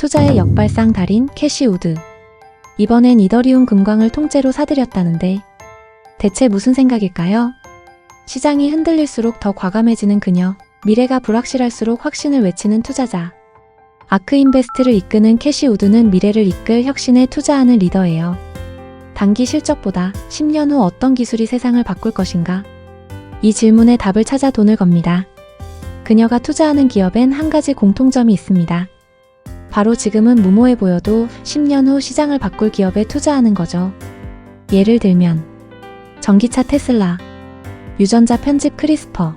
투자의 역발상 달인 캐시 우드. 이번엔 이더리움 금광을 통째로 사들였다는데 대체 무슨 생각일까요? 시장이 흔들릴수록 더 과감해지는 그녀. 미래가 불확실할수록 확신을 외치는 투자자. 아크인베스트를 이끄는 캐시 우드는 미래를 이끌 혁신에 투자하는 리더예요. 단기 실적보다 10년 후 어떤 기술이 세상을 바꿀 것인가? 이 질문에 답을 찾아 돈을 겁니다. 그녀가 투자하는 기업엔 한 가지 공통점이 있습니다. 바로 지금은 무모해 보여도 10년 후 시장을 바꿀 기업에 투자하는 거죠. 예를 들면, 전기차 테슬라, 유전자 편집 크리스퍼,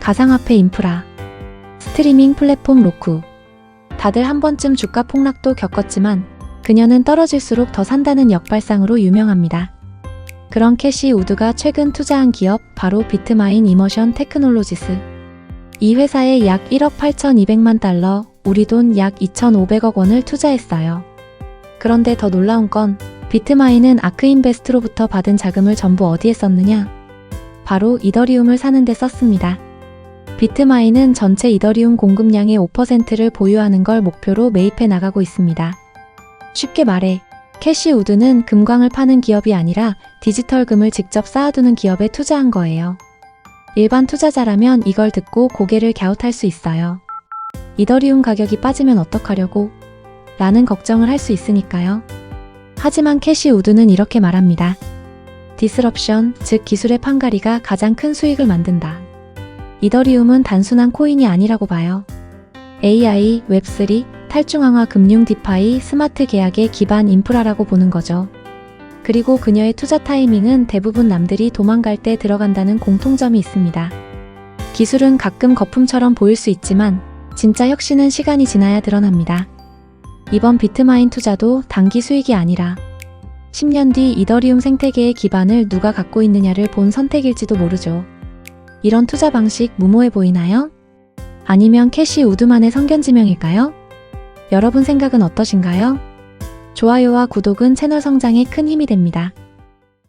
가상화폐 인프라, 스트리밍 플랫폼 로쿠. 다들 한 번쯤 주가 폭락도 겪었지만 그녀는 떨어질수록 더 산다는 역발상으로 유명합니다. 그런 캐시 우드가 최근 투자한 기업 바로 비트마인 이머션 테크놀로지스. 이 회사에 약 1억 8,200만 달러, 우리 돈 약 2,500억 원을 투자했어요. 그런데 더 놀라운 건 비트마인은 아크인베스트로부터 받은 자금을 전부 어디에 썼느냐? 바로 이더리움을 사는 데 썼습니다. 비트마인은 전체 이더리움 공급량의 5%를 보유하는 걸 목표로 매입해 나가고 있습니다. 쉽게 말해, 캐시우드는 금광을 파는 기업이 아니라 디지털금을 직접 쌓아두는 기업에 투자한 거예요. 일반 투자자라면 이걸 듣고 고개를 갸웃할 수 있어요. 이더리움 가격이 빠지면 어떡하려고? 라는 걱정을 할 수 있으니까요. 하지만 캐시 우드는 이렇게 말합니다. 디스럽션, 즉 기술의 판가리가 가장 큰 수익을 만든다. 이더리움은 단순한 코인이 아니라고 봐요. AI, 웹3, 탈중앙화 금융 디파이, 스마트 계약의 기반 인프라라고 보는 거죠. 그리고 그녀의 투자 타이밍은 대부분 남들이 도망갈 때 들어간다는 공통점이 있습니다. 기술은 가끔 거품처럼 보일 수 있지만 진짜 혁신은 시간이 지나야 드러납니다. 이번 비트마인 투자도 단기 수익이 아니라 10년 뒤 이더리움 생태계의 기반을 누가 갖고 있느냐를 본 선택일지도 모르죠. 이런 투자 방식 무모해 보이나요? 아니면 캐시 우드만의 성견지명일까요? 여러분 생각은 어떠신가요? 좋아요와 구독은 채널 성장에 큰 힘이 됩니다.